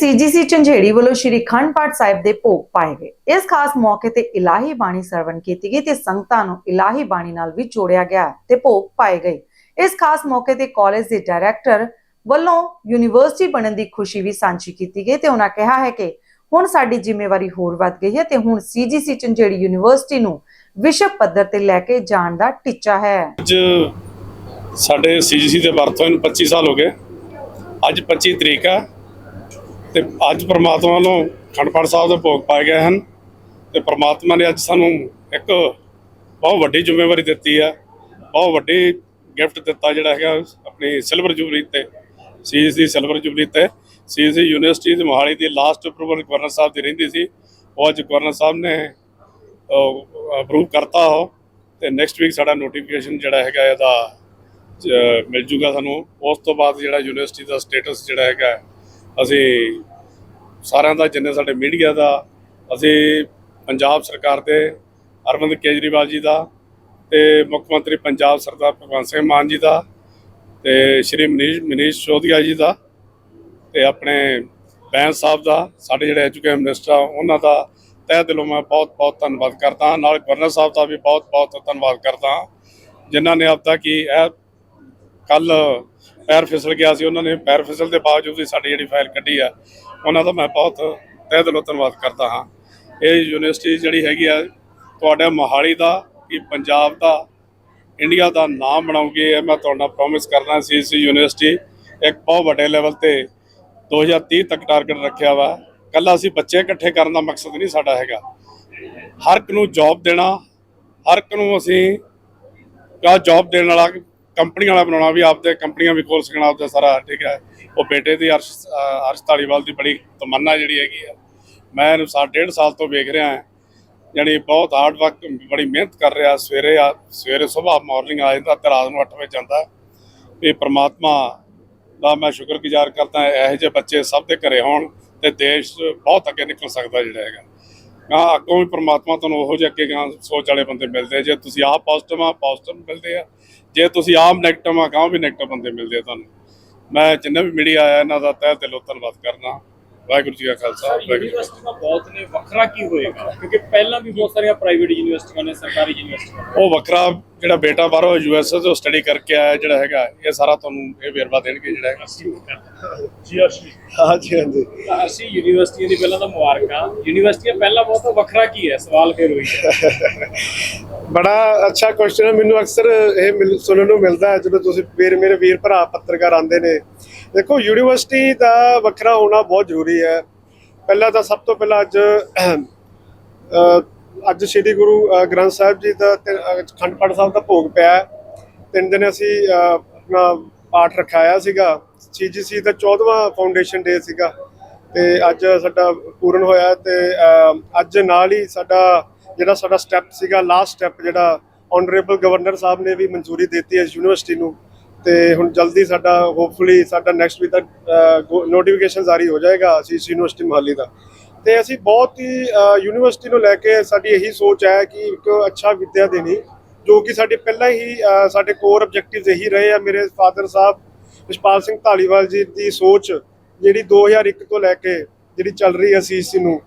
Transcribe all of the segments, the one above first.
CGC Jhanjeri ਵੱਲੋਂ ਸ਼੍ਰੀ ਖੰਡ ਪਾਠ ਸਾਹਿਬ ਦੇ ਭੋਗ ਪਾਏ ਗਏ। ਇਸ ਖਾਸ ਮੌਕੇ ਤੇ ਇਲਾਹੀ ਬਾਣੀ ਸਰਵਣ ਕੀਤੀ ਗਈ ਤੇ ਸੰਗਤਾਂ ਨੂੰ ਇਲਾਹੀ ਬਾਣੀ ਨਾਲ ਵੀ ਜੋੜਿਆ ਗਿਆ ਤੇ ਭੋਗ ਪਾਏ ਗਏ। ਇਸ ਖਾਸ ਮੌਕੇ ਤੇ ਕਾਲਜ ਦੇ ਡਾਇਰੈਕਟਰ ਵੱਲੋਂ ਯੂਨੀਵਰਸਿਟੀ ਬਣਨ ਦੀ ਖੁਸ਼ੀ ਵੀ ਸਾਂਝੀ ਕੀਤੀ ਗਈ ਤੇ ਉਹਨਾਂ ਕਿਹਾ ਹੈ ਕਿ ਹੁਣ ਸਾਡੀ ਜ਼ਿੰਮੇਵਾਰੀ ਹੋਰ ਵੱਧ ਗਈ ਹੈ ਤੇ ਹੁਣ ਸੀਜੀਸੀ ਝੰਜੇੜੀ ਯੂਨੀਵਰਸਿਟੀ ਨੂੰ ਵਿਸ਼ਵ ਪੱਧਰ ਤੇ ਲੈ ਕੇ ਜਾਣ ਦਾ ਟੀਚਾ ਹੈ। ਅੱਜ ਸਾਡੇ ਸੀਜੀਸੀ ਦੇ ਵਰਤੋਂ ਨੂੰ 25 ਸਾਲ ਹੋ ਗਏ। ਅੱਜ 25 ਤਰੀਕ ਆ। ਤੇ ਅੱਜ ਪ੍ਰਮਾਤਮਾ ਵੱਲੋਂ ਖੰਡ ਪਾਠ ਸਾਹਿਬ ਦੇ ਭੋਗ ਪਾਏ ਗਏ ਹਨ ਤੇ ਪ੍ਰਮਾਤਮਾ ਨੇ ਅੱਜ ਸਾਨੂੰ ਇੱਕ ਬਹੁਤ ਵੱਡੀ ਜ਼ਿੰਮੇਵਾਰੀ ਦਿੱਤੀ ਆ, ਬਹੁਤ ਵੱਡੀ ਗਿਫਟ ਦਿੱਤਾ ਜਿਹੜਾ ਹੈਗਾ ਆਪਣੀ ਸਿਲਵਰ ਜੁਬਲੀ ਤੇ ਸੀਜੀਸੀ ਸਿਲਵਰ ਜੁਬਲੀ ਤੇ ਸੀਜੀਸੀ ਯੂਨੀਵਰਸਿਟੀ ਦੇ ਮੋਹਾਲੀ ਦੀ ਲਾਸਟ ਅਪਰੂਵਲ ਗਵਰਨਰ ਸਾਹਿਬ ਦੀ ਰਹਿੰਦੀ ਸੀ, ਉਹ ਅੱਜ ਗਵਰਨਰ ਸਾਹਿਬ ਨੇ ਅਪਰੂਵ ਕਰਤਾ ਹੋ ਤੇ ਨੈਕਸਟ ਵੀਕ ਸਾਡਾ ਨੋਟੀਫਿਕੇਸ਼ਨ ਜਿਹੜਾ ਹੈਗਾ ਇਹਦਾ ਮਿਲ ਜੂਗਾ ਸਾਨੂੰ। ਉਸ ਤੋਂ ਬਾਅਦ ਜਿਹੜਾ ਯੂਨੀਵਰਸਿਟੀ ਦਾ ਸਟੇਟਸ ਜਿਹੜਾ ਹੈਗਾ ਅਸੀਂ ਸਾਰਿਆਂ ਦਾ, ਜਿੰਨੇ ਸਾਡੇ ਮੀਡੀਆ ਦਾ, ਅਸੀਂ ਪੰਜਾਬ ਸਰਕਾਰ ਦੇ, ਅਰਵਿੰਦ ਕੇਜਰੀਵਾਲ ਜੀ ਦਾ ਤੇ ਮੁੱਖ ਮੰਤਰੀ ਪੰਜਾਬ ਸਰਦਾਰ ਭਗਵੰਤ ਸਿੰਘ ਮਾਨ ਜੀ ਦਾ ਤੇ ਸ਼੍ਰੀ ਮਨੀਸ਼ ਮਨੀਸ਼ ਸ਼ੋਧੀਆ ਜੀ ਦਾ ਤੇ ਆਪਣੇ ਬੈਂਸ ਸਾਹਿਬ ਦਾ, ਸਾਡੇ ਜਿਹੜੇ ਐਜੂਕੇਸ਼ਨ ਮਿਨਿਸਟਰ ਆ, ਉਹਨਾਂ ਦਾ ਤਹਿ ਦਿਲੋਂ ਮੈਂ ਬਹੁਤ ਬਹੁਤ ਧੰਨਵਾਦ ਕਰਦਾ ਹਾਂ। ਨਾਲ ਗਵਰਨਰ ਸਾਹਿਬ ਦਾ ਵੀ ਬਹੁਤ ਬਹੁਤ ਧੰਨਵਾਦ ਕਰਦਾ ਹਾਂ, ਜਿਨ੍ਹਾਂ ਨੇ ਆਪਦਾ ਕਿ ਇਹ ਕੱਲ ਪੈਰ ਫਿਸਲ ਗਿਆ ਸੀ, ਉਹਨਾਂ ਨੇ ਪੈਰ ਫਿਸਲ ਦੇ ਬਾਵਜੂਦ ਵੀ ਸਾਡੀ ਜਿਹੜੀ ਫਾਈਲ ਕੱਢੀ ਆ, ਉਹਨਾਂ ਦਾ ਮੈਂ ਬਹੁਤ ਤਹਿ ਦਿਲੋਂ ਧੰਨਵਾਦ ਕਰਦਾ ਹਾਂ। ਇਹ ਯੂਨੀਵਰਸਿਟੀ ਜਿਹੜੀ ਹੈਗੀ ਆ, ਤੁਹਾਡੇ ਮੋਹਾਲੀ ਦਾ ਕਿ ਪੰਜਾਬ ਦਾ, ਇੰਡੀਆ ਦਾ ਨਾਮ ਬਣਾਉਗੀ, ਇਹ ਮੈਂ ਤੁਹਾਡਾ ਪ੍ਰੋਮਿਸ ਕਰਦਾ ਸੀ, ਇਸ ਯੂਨੀਵਰਸਿਟੀ ਇੱਕ ਬਹੁਤ ਵੱਡੇ ਲੈਵਲ ਤੇ 2030 ਤੱਕ ਟਾਰਗੇਟ ਰੱਖਿਆ ਵਾ। ਕੱਲਾ ਅਸੀਂ ਬੱਚੇ ਇਕੱਠੇ ਕਰਨ ਦਾ ਮਕਸਦ ਨਹੀਂ ਸਾਡਾ ਹੈਗਾ। ਹਰ ਇੱਕ ਨੂੰ ਜੌਬ ਦੇਣਾ, ਹਰ ਇੱਕ ਨੂੰ ਅਸੀਂ ਕਾ ਜੌਬ ਦੇਣ ਵਾਲਾ ਕੰਪਨੀ ਵਾਲਾ ਬਣਾਉਣਾ ਵੀ ਆਪਦੇ ਕੰਪਨੀਆਂ ਵੀ ਖੋਲ ਸਕਣਾ, ਆਪਦਾ ਸਾਰਾ ਠੀਕ ਹੈ। ਉਹ ਬੇਟੇ ਦੀ ਅਰਸ਼, ਅਹ ਅਰਸ਼ ਧਾਲੀਵਾਲ ਦੀ ਬੜੀ ਤਮੰਨਾ ਜਿਹੜੀ ਹੈਗੀ ਆ। ਮੈਂ ਇਹਨੂੰ ਸਾਲ ਡੇਢ ਸਾਲ ਤੋਂ ਵੇਖ ਰਿਹਾ ਹਾਂ। ਯਾਨੀ ਬਹੁਤ ਹਾਰਡ ਵਰਕ ਬੜੀ ਮਿਹਨਤ ਕਰ ਰਿਹਾ, ਸਵੇਰੇ ਆ, ਸਵੇਰੇ ਸਵੇਰ ਮਾਰਨਿੰਗ ਆ ਜਾਂਦਾ, ਤੇ ਰਾਤ ਨੂੰ 8 ਵਜੇ ਜਾਂਦਾ। ਇਹ ਪ੍ਰਮਾਤਮਾ ਦਾ ਮੈਂ ਸ਼ੁਕਰਗੁਜ਼ਾਰ ਕਰਦਾ ਇਹੋ ਜਿਹੇ ਬੱਚੇ ਸਭ ਦੇ ਘਰੇ ਹੋਣ ਤੇ ਦੇਸ਼ ਬਹੁਤ ਅੱਗੇ ਨਿਕਲ ਸਕਦਾ ਜਿਹੜਾ ਹੈਗਾ। ਹਾਂ ਅੱਗੋਂ ਵੀ ਪ੍ਰਮਾਤਮਾ ਤੁਹਾਨੂੰ ਉਹੋ ਜਿਹੇ ਅੱਗੇ ਸੋਚ ਵਾਲੇ ਬੰਦੇ ਮਿਲਦੇ ਜੇ ਤੁਸੀਂ ਆਪ ਪੋਜ਼ਿਟਿਵ ਆ ਪੋਜ਼ਿਟਿਵ ਮਿਲਦੇ ਆ। ਜੇ ਤੁਸੀਂ ਆਮ ਨੈਗੇਟਿਵ ਆ ਗਾਂ ਵੀ ਨੈਗੇਟਿਵ ਬੰਦੇ ਮਿਲਦੇ ਆ ਤੁਹਾਨੂੰ। ਮੈਂ ਜਿੰਨਾ ਵੀ ਮੀਡੀਆ ਆਇਆ, ਇਹਨਾਂ ਦਾ ਤਹਿ ਦਿਲੋਂ ਧੰਨਵਾਦ ਕਰਨਾ ਵਾਹਿਗੁਰੂ ਜੀ ਕਾ ਖਾਲਸਾ ਵਾਹਿਗੁਰੂ ਜੀ ਕੀ ਫਤਿਹ। ਯੂਨੀਵਰਸਿਟੀਆਂ ਬਹੁਤ ਨੇ ਵੱਖਰਾ ਕੀ ਹੋਏਗਾ? ਕਿਉਂਕਿ ਪਹਿਲਾਂ ਵੀ ਬਹੁਤ ਸਾਰੀਆਂ ਪ੍ਰਾਈਵੇਟ ਯੂਨੀਵਰਸਿਟੀਆਂ ਨੇ ਸਰਕਾਰੀ ਯੂਨੀਵਰਸਿਟੀਆਂ ਉਹ ਵੱਖਰਾ ਜਿਹੜਾ ਬੇਟਾ ਬਾਹਰੋਂ ਯੂਐਸਏ ਤੋਂ ਸਟੱਡੀ ਕਰਕੇ ਆਇਆ ਜਿਹੜਾ ਹੈਗਾ ਇਹ ਸਾਰਾ ਤੁਹਾਨੂੰ ਇਹ ਵੇਰਵਾ ਦੇਣਗੇ ਜਿਹੜਾ ਹੈਗਾ। ਜੀ ਅਰਸ਼ੀ ਹਾਂਜੀ ਹਾਂਜੀ ਅਸੀਂ ਯੂਨੀਵਰਸਿਟੀਆਂ ਦੀ ਪਹਿਲਾਂ ਤਾਂ ਮੁਬਾਰਕਾਂ। ਯੂਨੀਵਰਸਿਟੀਆਂ ਪਹਿਲਾਂ ਬਹੁਤ ਵੱਖਰਾ ਕੀ ਹੈ? ਸਵਾਲ ਫਿਰ ਹੋਈ ਹੈ। ਬੜਾ ਅੱਛਾ ਕੁਐਸਚਨ ਹੈ। ਮੈਨੂੰ ਅਕਸਰ ਇਹ ਮਿਲ- ਸੁਣਨ ਨੂੰ ਮਿਲਦਾ ਹੈ ਜਦੋਂ ਤੁਸੀਂ ਵੀਰ ਮੇਰੇ ਵੀਰ ਭਰਾ ਪੱਤਰਕਾਰ ਆਉਂਦੇ ਨੇ। ਦੇਖੋ ਯੂਨੀਵਰਸਿਟੀ ਦਾ ਵੱਖਰਾ ਹੋਣਾ ਬਹੁਤ ਜ਼ਰੂਰੀ ਹੈ। ਪਹਿਲਾਂ ਤਾਂ ਸਭ ਤੋਂ ਪਹਿਲਾਂ ਅੱਜ ਅੱਜ ਸ੍ਰੀ ਗੁਰੂ ਗ੍ਰੰਥ ਸਾਹਿਬ ਜੀ ਦਾ ਤੇ, ਪਾਠ ਸਾਹਿਬ ਦਾ ਭੋਗ ਪਿਆ ਤਿੰਨ ਦਿਨ ਅਸੀਂ ਆਪਣਾ ਪਾਠ ਰਖਾਇਆ ਸੀਗਾ। ਸੀਜੀਸੀ ਦਾ 14ਵਾਂ ਫਾਊਂਡੇਸ਼ਨ ਡੇ ਸੀਗਾ। ਤੇ ਅੱਜ ਸਾਡਾ ਪੂਰਨ ਹੋਇਆ ਤੇ ਅੱਜ ਨਾਲ ਹੀ ਸਾਡਾ ਜਿਹੜਾ ਸਾਡਾ ਸਟੈਪ ਸੀਗਾ ਲਾਸਟ ਸਟੈਪ ਜਿਹੜਾ ਆਨਰੇਬਲ ਗਵਰਨਰ ਸਾਹਿਬ ਨੇ ਵੀ ਮਨਜ਼ੂਰੀ ਦਿੱਤੀ ਹੈ ਯੂਨੀਵਰਸਿਟੀ ਨੂੰ। ਤੇ ਹੁਣ ਜਲਦੀ ਸਾਡਾ ਹੋਪਫੁਲੀ ਸਾਡਾ ਨੈਕਸਟ ਵੀਕ ਤੱਕ ਨੋਟੀਫਿਕੇਸ਼ਨ ਜਾਰੀ ਹੋ ਜਾਏਗਾ ਅਸੀਂ ਯੂਨੀਵਰਸਿਟੀ ਮੁਹਾਲੀ ਦਾ। ਤੇ ਅਸੀਂ ਬਹੁਤ ਹੀ ਯੂਨੀਵਰਸਿਟੀ ਨੂੰ ਲੈ ਕੇ ਸਾਡੀ ਇਹੀ ਸੋਚ ਹੈ ਕਿ ਇੱਕ ਅੱਛਾ ਵਿਦਿਆ ਦੇਣੀ, ਜੋ ਕਿ ਸਾਡੇ ਪਹਿਲਾਂ ਹੀ ਸਾਡੇ ਕੋਰ ਆਬਜੈਕਟਿਵਸ ਇਹੀ ਰਹੇ ਆ। ਮੇਰੇ ਫਾਦਰ ਸਾਹਿਬ ਵਿਸ਼ਪਾਲ ਸਿੰਘ ਢਾਲੀਵਾਲ ਜੀ ਦੀ ਸੋਚ, ਜਿਹੜੀ 2001 ਤੋਂ ਲੈ ਕੇ ਜਿਹੜੀ ਚੱਲ ਰਹੀ ਹੈ ਸੀਸੀ ਨੂੰ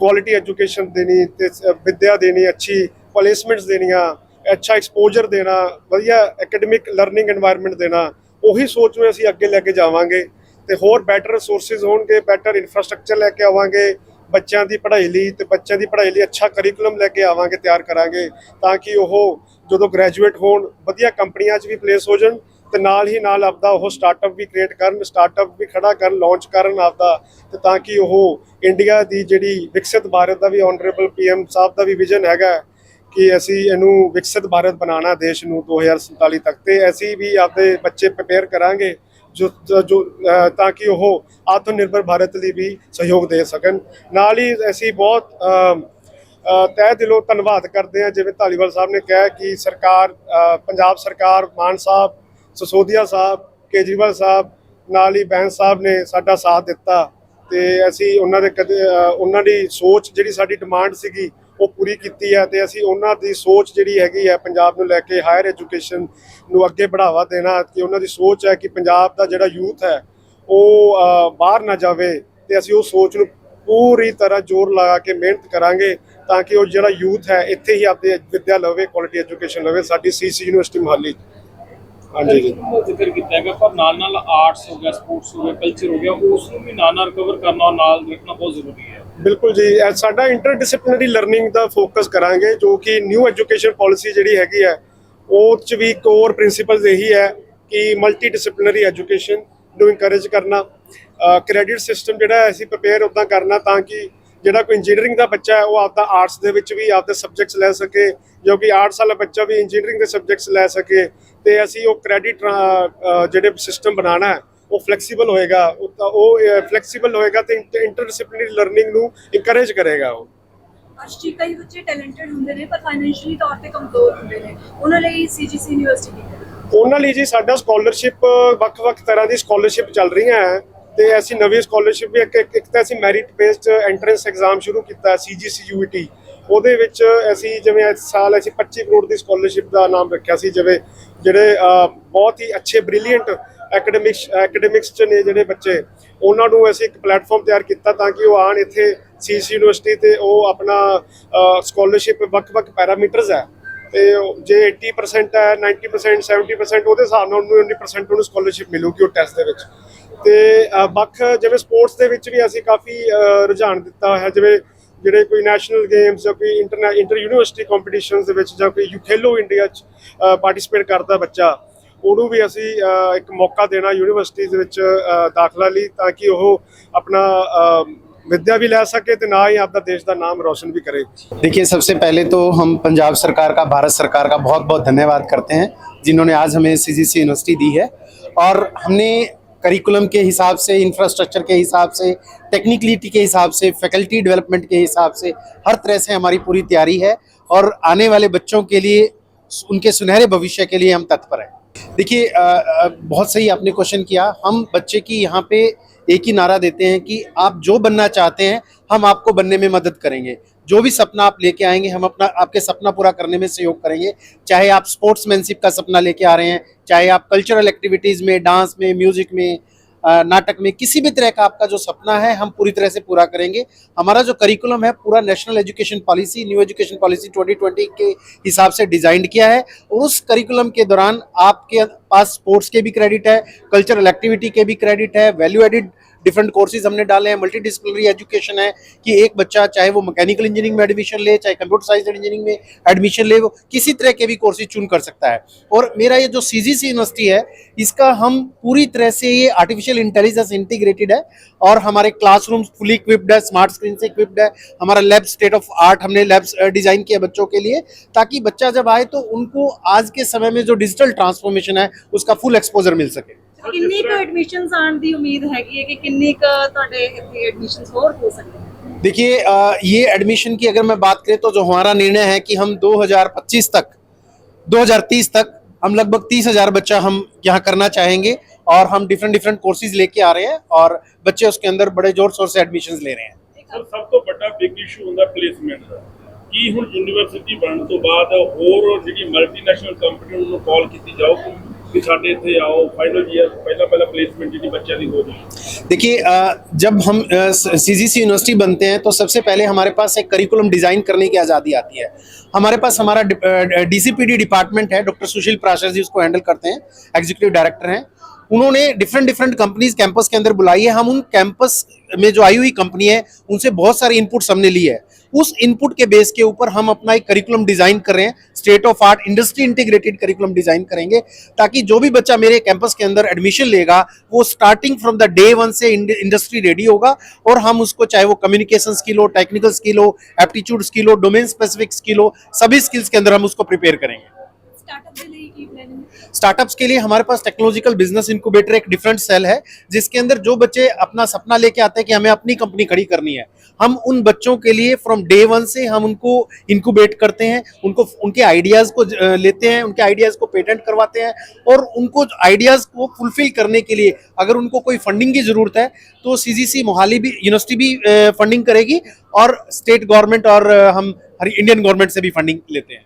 ਕੁਆਲਿਟੀ ਐਜੂਕੇਸ਼ਨ ਦੇਣੀ ਤੇ ਵਿੱਦਿਆ ਦੇਣੀ, ਅੱਛੀ ਪਲੇਸਮੈਂਟਸ ਦੇਣੀਆਂ ਅੱਛਾ ਐਕਸਪੋਜਰ ਦੇਣਾ, ਵਧੀਆ ਅਕੈਡੈਮਿਕ ਲਰਨਿੰਗ এনवायरमेंट ਦੇਣਾ, ਉਹੀ ਸੋਚ ਨੂੰ ਅਸੀਂ ਅੱਗੇ ਲੈ ਕੇ ਜਾਵਾਂਗੇ ਤੇ ਹੋਰ ਬੈਟਰ ਰਿਸੋਰਸਸ ਹੋਣਗੇ ਬੈਟਰ ਇਨਫਰਾਸਟ੍ਰਕਚਰ ਲੈ ਕੇ ਆਵਾਂਗੇ, ਬੱਚਿਆਂ ਦੀ ਪੜ੍ਹਾਈ ਲਈ ਤੇ ਬੱਚਿਆਂ ਦੀ ਪੜ੍ਹਾਈ ਲਈ ਅੱਛਾ ਕਰਿਕੂਲਮ ਲੈ ਕੇ ਆਵਾਂਗੇ, ਤਿਆਰ ਕਰਾਂਗੇ ਤਾਂ ਕਿ ਉਹ ਜਦੋਂ ਗ੍ਰੈਜੂਏਟ ਹੋਣ, ਵਧੀਆ ਕੰਪਨੀਆਂ 'ਚ ਵੀ ਪਲੇਸ ਹੋ ਜਾਣ ਤੇ ਨਾਲ ਹੀ ਨਾਲ ਆਪਦਾ ਉਹ ਸਟਾਰਟਅਪ ਵੀ ਕ੍ਰੀਏਟ ਕਰਨ ਸਟਾਰਟਅਪ ਵੀ ਖੜਾ ਕਰਨ ਲਾਂਚ ਕਰਨ ਆਪਦਾ ਤੇ ਤਾਂ ਕਿ ਉਹ ਇੰਡੀਆ ਦੀ ਜਿਹੜੀ ਵਿਕਸਿਤ ਭਾਰਤ ਦਾ ਵੀ ਆਨਰੇਬਲ ਪੀਐਮ ਸਾਹਿਬ ਦਾ ਵੀ ਵਿਜ਼ਨ ਹੈਗਾ ਕਿ ਅਸੀਂ ਇਹਨੂੰ ਵਿਕਸਿਤ ਭਾਰਤ ਬਣਾਉਣਾ ਦੇਸ਼ ਨੂੰ 2047 ਤੱਕ ਤੇ ਅਸੀਂ ਵੀ ਆਪਦੇ ਬੱਚੇ ਪ੍ਰਪੇਅਰ ਕਰਾਂਗੇ ਜੋ ਜੋ- ਤਾਂ ਕਿ ਉਹ ਆਤਮ ਨਿਰਭਰ ਭਾਰਤ ਲਈ ਵੀ ਸਹਿਯੋਗ ਦੇ ਸਕਣ। ਨਾਲ ਹੀ ਅਸੀਂ ਬਹੁਤ ਅਹ, ਤਹਿ ਦਿਲੋਂ ਧੰਨਵਾਦ ਕਰਦੇ ਹਾਂ ਜਿਵੇਂ ਧਾਲੀਵਾਲ ਸਾਹਿਬ ਨੇ ਕਿਹਾ ਕਿ ਸਰਕਾਰ ਪੰਜਾਬ ਸਰਕਾਰ ਮਾਨ ਸਾਹਿਬ ਸਸੋਦੀਆ ਸਾਹਿਬ ਕੇਜਰੀਵਾਲ ਸਾਹਿਬ ਨਾਲ ਹੀ ਬੈਂਸ ਸਾਹਿਬ ਨੇ ਸਾਡਾ ਸਾਥ ਦਿੱਤਾ ਤੇ ਅਸੀਂ ਉਹਨਾਂ ਦੇ ਕਦੇ ਉਹਨਾਂ ਦੀ ਸੋਚ ਜਿਹੜੀ ਸਾਡੀ ਡਿਮਾਂਡ ਸੀਗੀ ਉਹ ਪੂਰੀ ਕੀਤੀ ਹੈ ਤੇ ਅਸੀਂ ਉਹਨਾਂ ਦੀ ਸੋਚ ਜਿਹੜੀ ਹੈਗੀ ਹੈ ਪੰਜਾਬ ਨੂੰ ਲੈ ਕੇ ਹਾਇਰ ਐਜੂਕੇਸ਼ਨ ਨੂੰ ਅੱਗੇ ਬੜਾਵਾ ਦੇਣਾ ਕਿ ਉਹਨਾਂ ਦੀ ਸੋਚ ਹੈ ਕਿ ਪੰਜਾਬ ਦਾ ਜਿਹੜਾ ਯੂਥ ਹੈ ਉਹ ਬਾਹਰ ਨਾ ਜਾਵੇ ਤੇ ਅਸੀਂ ਉਹ ਸੋਚ ਨੂੰ ਪੂਰੀ ਤਰ੍ਹਾਂ ਜ਼ੋਰ ਲਗਾ ਕੇ ਮਿਹਨਤ ਕਰਾਂਗੇ ਤਾਂ ਕਿ ਉਹ ਜਿਹੜਾ ਯੂਥ ਹੈ ਇੱਥੇ ਹੀ ਆਪਣੀ ਵਿੱਦਿਆ ਲਵੇ ਕੁਆਲਿਟੀ ਐਜੂਕੇਸ਼ਨ ਲਵੇ, ਸਾਡੀ ਸੀਸੀ ਯੂਨੀਵਰਸਿਟੀ ਮੋਹਾਲੀ 'ਚ। ਹਾਂਜੀ ਜੀ ਜ਼ਿਕਰ ਕੀਤਾ ਹੈਗਾ ਪਰ ਨਾਲ ਨਾਲ ਆਰਟਸ ਹੋ ਗਿਆ ਸਪੋਰਟਸ ਹੋ ਗਿਆ ਕਲਚਰ ਹੋ ਗਿਆ ਉਸ ਨੂੰ ਵੀ ਨਾਲ ਨਾਲ ਕਵਰ ਕਰਨਾ ਔਰ ਨਾਲ ਰੱਖਣਾ ਬਹੁਤ ਜ਼ਰੂਰੀ ਹੈ। ਬਿਲਕੁਲ ਜੀ ਸਾਡਾ ਇੰਟਰਡਿਸਪਲਿਨਰੀ ਲਰਨਿੰਗ ਦਾ ਫੋਕਸ ਕਰਾਂਗੇ ਜੋ ਕਿ ਨਿਊ ਐਜੂਕੇਸ਼ਨ ਪਾਲਿਸੀ ਜਿਹੜੀ ਹੈਗੀ ਹੈ ਉਹ ਚ ਵੀ ਕੋਰ ਪ੍ਰਿੰਸੀਪਲਸ ਇਹੀ ਹੈ ਕਿ ਮਲਟੀ ਡਿਸਪਲਿਨਰੀ ਐਜੂਕੇਸ਼ਨ ਨੂੰ ਇਨਕਰੇਜ ਕਰਨਾ ਕ੍ਰੈਡਿਟ ਸਿਸਟਮ ਜਿਹੜਾ ਅਸੀਂ ਪ੍ਰਪੇਅਰ ਉਦਾਂ ਕਰਨਾ ਤਾਂ ਕਿ ਜਿਹੜਾ ਕੋਈ ਇੰਜੀਨੀਅਰਿੰਗ ਦਾ ਬੱਚਾ ਹੈ ਉਹ ਆਪਦਾ ਆਰਟਸ ਦੇ ਵਿੱਚ ਵੀ ਆਪਦੇ ਸਬਜੈਕਟਸ ਲੈ ਸਕੇ ਜੋ ਕਿ ਆਰਟਸ ਵਾਲਾ ਬੱਚਾ ਵੀ ਇੰਜੀਨੀਅਰਿੰਗ ਦੇ ਸਬਜੈਕਟਸ ਲੈ ਸਕੇ ਤੇ ਅਸੀਂ ਉਹ ਕ੍ਰੈਡਿਟ ਜਿਹੜੇ ਸਿਸਟਮ ਬਣਾਉਣਾ ਹੈ ਉਹ ਫਲੈਕਸੀਬਲ ਹੋਏਗਾ। ਉਹ ਫਲੈਕਸੀਬਲ ਹੋਏਗਾ ਤੇ ਇੰਟਰਡਿਸਪਲਿਨਰੀ ਲਰਨਿੰਗ ਨੂੰ ਇਨਕਰੇਜ ਕਰੇਗਾ ਉਹ। ਅਰਸ਼ੀ ਕਈ ਬੱਚੇ ਟੈਲੈਂਟਡ ਹੁੰਦੇ ਨੇ ਪਰ ਫਾਈਨੈਂਸ਼ੀਅਲੀ ਤੌਰ ਤੇ ਕਮਜ਼ੋਰ ਹੁੰਦੇ ਨੇ। ਉਹਨਾਂ ਲਈ ਸੀਜੀਸੀ ਯੂਨੀਵਰਸਿਟੀ ਉਹਨਾਂ ਲਈ ਜੀ ਸਾਡਾ ਸਕਾਲਰਸ਼ਿਪ ਵੱਖ-ਵੱਖ ਤਰ੍ਹਾਂ ਦੀ ਸਕਾਲਰਸ਼ਿਪ ਚੱਲ ਰਹੀਆਂ ਹੈ। ਤੇ ਅਸੀਂ ਨਵੀਂ ਸਕਾਲਰਸ਼ਿਪ ਵੀ ਇੱਕ ਇੱਕ ਤਾਂ ਅਸੀਂ ਮੈਰਿਟ ਬੇਸਡ ਐਂਟਰੈਂਸ ਐਗਜ਼ਾਮ ਸ਼ੁਰੂ ਕੀਤਾ ਸੀਜੀਸੀ ਯੂਟੀ ਉਹਦੇ ਵਿੱਚ ਅਸੀਂ ਜਿਵੇਂ ਇਸ ਸਾਲ ਅਸੀਂ 25 ਕਰੋੜ ਦੀ ਸਕਾਲਰਸ਼ਿਪ ਦਾ ਨਾਮ ਰੱਖਿਆ ਸੀ, ਜਿਵੇਂ ਜਿਹੜੇ ਬਹੁਤ ਹੀ ਅੱਛੇ ਬ੍ਰਿਲੀਅੰਟ ਐਕੈਡਮਿਕਸ ਐਕੈਡਮਿਕਸ ਚ ਨੇ ਜਿਹੜੇ ਬੱਚੇ। ਉਹਨਾਂ ਨੂੰ ਅਸੀਂ ਇੱਕ ਪਲੇਟਫਾਰਮ ਤਿਆਰ ਕੀਤਾ ਤਾਂ ਕਿ ਉਹ ਆਣ ਇੱਥੇ ਸੀਸੀ ਯੂਨੀਵਰਸਿਟੀ ਤੇ ਉਹ ਆਪਣਾ ਸਕਾਲਰਸ਼ਿਪ ਵੱਖ-ਵੱਖ ਪੈਰਾਮੀਟਰਸ ਹੈ। ਤੇ ਜੇ 80% ਹੈ 90% 70% ਉਹਦੇ ਹਿਸਾਬ ਨਾਲ ਉਹਨੂੰ 90% ਉਹਨੂੰ ਸਕਾਲਰਸ਼ਿਪ ਮਿਲੂਗੀ ਉਹ ਟੈਸਟ ਦੇ ਵਿੱਚ। ਤੇ ਅ, ਵੱਖ ਜਿਵੇਂ ਸਪੋਰਟਸ ਦੇ ਵਿੱਚ ਵੀ ਅਸੀਂ ਕਾਫੀ ਅ, ਰੁਝਾਨ ਦਿੱਤਾ ਹੈ ਜਿਵੇਂ ਜਿਹੜੇ ਕੋਈ ਨੈਸ਼ਨਲ ਗੇਮਸ ਜਾਂ ਕੋਈ ਇੰਟਰ ਇੰਟਰ ਯੂਨੀਵਰਸਿਟੀ ਕੰਪੀਟੀਸ਼ਨਸ ਦੇ ਵਿੱਚ ਜਾਂ ਕੋਈ ਯੂਖੇਲੋ ਇੰਡੀਆ ਚ ਪਾਰਟਿਸਿਪੇਟ ਕਰਦਾ ਬੱਚਾ ਉਹਨੂੰ ਵੀ ਅਸੀਂ ਅ, ਇੱਕ ਮੌਕਾ ਦੇਣਾ ਯੂਨੀਵਰਸਿਟੀ ਦੇ ਵਿੱਚ ਅ, ਦਾਖਲਾ ਲਈ ਤਾਂ ਕਿ ਉਹ ਆਪਣਾ ਅ, ਵਿਦਿਆ ਵੀ ਲੈ ਸਕੇ ਤੇ ਨਾ ਹੀ ਆਪਦਾ ਦੇਸ਼ ਦਾ ਨਾਮ ਰੋਸ਼ਨ ਵੀ ਕਰੇ देखिए सबसे पहले तो हम पंजाब सरकार का भारत सरकार का बहुत बहुत धन्यवाद करते हैं जिन्होंने आज हमें सीजीसी यूनिवर्सिटी दी है और हमने करिकुलम के हिसाब से इंफ्रास्ट्रक्चर के हिसाब से टेक्निकलिटी के हिसाब से फैकल्टी डेवलपमेंट के हिसाब से, हर तरह से हमारी पूरी तैयारी है और आने वाले बच्चों के लिए, उनके सुनहरे भविष्य के लिए हम तत्पर हैं। देखिए बहुत सही आपने क्वेश्चन किया। हम बच्चे की यहाँ पे एक ही नारा देते हैं कि आप जो बनना चाहते हैं, हम आपको बनने में मदद करेंगे। जो भी सपना आप लेके आएँगे, हम अपना, आपके सपना पूरा करने में सहयोग करेंगे। चाहे आप स्पोर्ट्समैनशिप का सपना लेके आ रहे हैं, चाहे आप कल्चरल एक्टिविटीज़ में डांस में म्यूज़िक में नाटक में, किसी भी तरह का आपका जो सपना है, हम पूरी तरह से पूरा करेंगे। हमारा जो करिकुलम है, पूरा national education policy new education policy 2020 के हिसाब से डिज़ाइन किया है और उस करिकुलम के दौरान आपके पास स्पोर्ट्स के भी क्रेडिट है कल्चरल एक्टिविटी के भी क्रेडिट है वैल्यू एडिड डिफरेंट कोर्सेज हमने डाले हैं मल्टी डिसिप्लिनरी एजुकेशन है कि एक बच्चा चाहे वो मैकेनिकल इंजीनियरिंग में एडमिशन ले, चाहे कंप्यूटर साइंस इंजीनियरिंग में एडमिशन ले, वो किसी तरह के भी कोर्सेज चुन कर सकता है। और मेरा ये जो सीजीसी यूनिवर्सिटी है, इसका हम पूरी तरह से ये आर्टिफिशियल इंटेलिजेंस इंटीग्रेटेड है और हमारे क्लासरूम फुली इक्विप्ड है स्मार्ट स्क्रीन से इक्विप्ड है, हमारा लैब स्टेट ऑफ़ आर्ट हमने लैब्स डिज़ाइन किया बच्चों के लिए, ताकि बच्चा जब आए तो उनको आज के समय में जो डिजिटल ट्रांसफॉर्मेशन है, उसका फुल एक्सपोजर मिल सके। ਕਿੰਨੀ ਕੁ ਐਡਮਿਸ਼ਨਸ ਆਉਣ ਦੀ ਉਮੀਦ ਹੈਗੀ ਹੈ ਕਿ ਕਿੰਨੀ ਕੁ ਤੁਹਾਡੇ ਇੱਥੇ ਐਡਮਿਸ਼ਨਸ ਹੋਰ ਹੋ ਸਕਦੇ ਨੇ देखिए अ, ये एडमिशन की अगर मैं बात करें तो जो हमारा निर्णय है कि हम 2025 तक 2030 तक हम लगभग 30,000 बच्चा हम यहाँ करना चाहेंगे और हम डिफरेंट डिफरेंट कोर्सेज लेके आ रहे हैं और बच्चे उसके अंदर बड़े जोर शोर से एडमिशन ले रहे हैं ਸਰ ਸਭ ਤੋਂ ਵੱਡਾ ਬਿਗ ਇਸ਼ੂ ਹੁੰਦਾ ਪਲੇਸਮੈਂਟ ਦਾ ਕੀ ਹੁਣ ਯੂਨੀਵਰਸਿਟੀ ਬਣਨ ਤੋਂ ਬਾਅਦ ਹੋਰ ਜਿਹੜੀ ਮਲਟੀਨੈਸ਼ਨਲ ਕੰਪਨੀ ਨੂੰ ਕਾਲ ਕੀਤੀ ਜਾਊਗੀ ਕਿ ਸਾਡੇ ਇੱਥੇ ਆਓ ਫਾਈਨਲ ਈਅਰ ਪਹਿਲਾਂ ਪਹਿਲਾਂ ਪਲੇਸਮੈਂਟ ਜਿਹੜੀ ਬੱਚਿਆਂ ਦੀ ਹੋ ਜਾਏ देखिए अ, जब हम सीजीसी यूनिवर्सिटी बनते हैं तो सबसे पहले हमारे पास एक करिकुलम डिजाइन करने की आज़ादी आती है हमारे पास हमारा डीसीपीडी डिपार्टमेंट है डॉक्टर सुशील प्राशर जी उसको हैंडल करते हैं एग्जीक्यूटिव डायरेक्टर हैं उन्होंने डिफरेंट डिफरेंट कंपनीज़ कैंपस के अंदर बुलाई है। हम उन कैंपस में जो आई हुई कंपनी है, उनसे बहुत सारे इनपुट्स हमने लिए है। उस इनपुट के बेस के ऊपर हम अपना एक करिकुलम डिज़ाइन कर रहे हैं। State of art industry integrated curriculum design करेंगे ताकि जो भी बच्चा मेरे कैंपस के अंदर एडमिशन लेगा, वो starting from the day one से इंडस्ट्री रेडी होगा और हम उसको चाहे वो कम्युनिकेशन स्किल हो टेक्निकल स्किल हो एप्टीट्यूड स्किल हो डोमेन स्पेसिफिक स्किल हो, सभी स्किल्स के अंदर हम उसको प्रिपेयर करेंगे। स्टार्टअप्स के लिए हमारे पास टेक्नोलॉजिकल बिज़नेस इंक्यूबेटर एक डिफरेंट सेल है, जिसके अंदर जो बच्चे अपना सपना लेके आते हैं कि हमें अपनी कंपनी खड़ी करनी है, हम उन बच्चों के लिए फ्रॉम डे वन से हम उनको इंक्यूबेट करते हैं, उनको, उनके आइडियाज़ को लेते हैं, उनके आइडियाज़ को पेटेंट करवाते हैं और उनको आइडियाज़ को फुलफिल करने के लिए अगर उनको कोई फंडिंग की ज़रूरत है तो सीजीसी मोहाली भी यूनिवर्सिटी भी फंडिंग करेगी और स्टेट गवर्नमेंट और हम इंडियन गवर्नमेंट से भी फंडिंग लेते हैं।